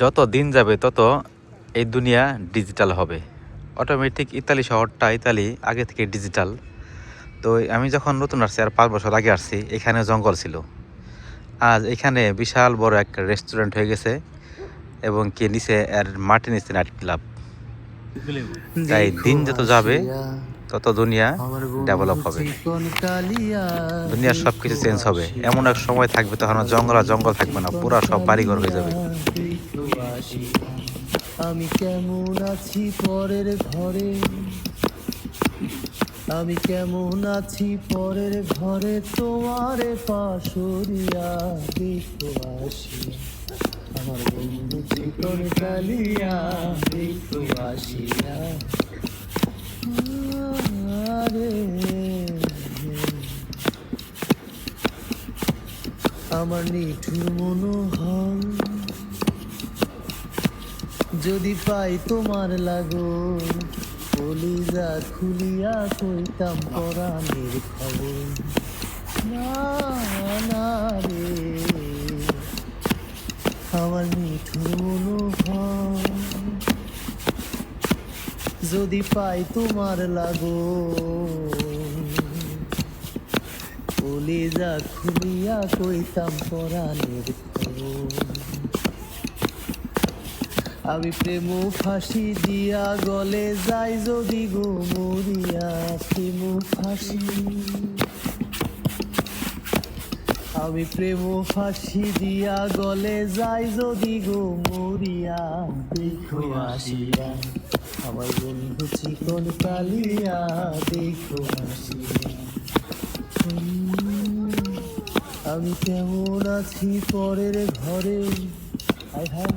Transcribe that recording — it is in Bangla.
যত দিন যাবে, তত এই দুনিয়া ডিজিটাল হবে। অটোমেটিক ইতালি শহরটা ইতালি আগে থেকে ডিজিটাল তো আমি যখন নতুন আসছি, আর পাঁচ বছর আগে আসছি, এখানে জঙ্গল ছিল। আজ এখানে বিশাল বড় এক রেস্টুরেন্ট হয়ে গেছে, এবং কি নিচে আর মাটি নিচে নাইট ক্লাব। তাই দিন যত যাবে, তত দুনিয়া ডেভেলপ হবে। দুনিয়ার সব কিছু চেঞ্জ হবে। এমন এক সময় থাকবে, তখন জঙ্গল আর জঙ্গল থাকবে না, পুরা সব বাড়িঘর হয়ে যাবে। আমি কেমন আছি পরের ঘরে? আমি কেমন আছি পরের ঘরে? তোমারে পাশরিয়া দেখো আসি। আমার বন্ধু চিকন কালিয়া দেখো আসিয়া আমার নিঠুর মনোহর যদি পাই তোমার লাগো কলিজা খুলিয়া কইতাম পরাণের খবর। না না রে, আমার মনোহর যদি পাই তোমার লাগো কলিজা খুলিয়া কইতাম পরাণের খবর। আমি প্রেম ফাঁসি দিয়া গলে যাই যদি গো মরিয়া প্রেম ফাঁসি। আমি প্রেম ফাঁসি দিয়া গলে যাই যদি গো মরিয়া দেখো আসিয়া। আমার বন্ধু চিকন কালিয়া, দেখো আসিয়া। আমি কেমন আছি পরের ঘরে? হায় হায়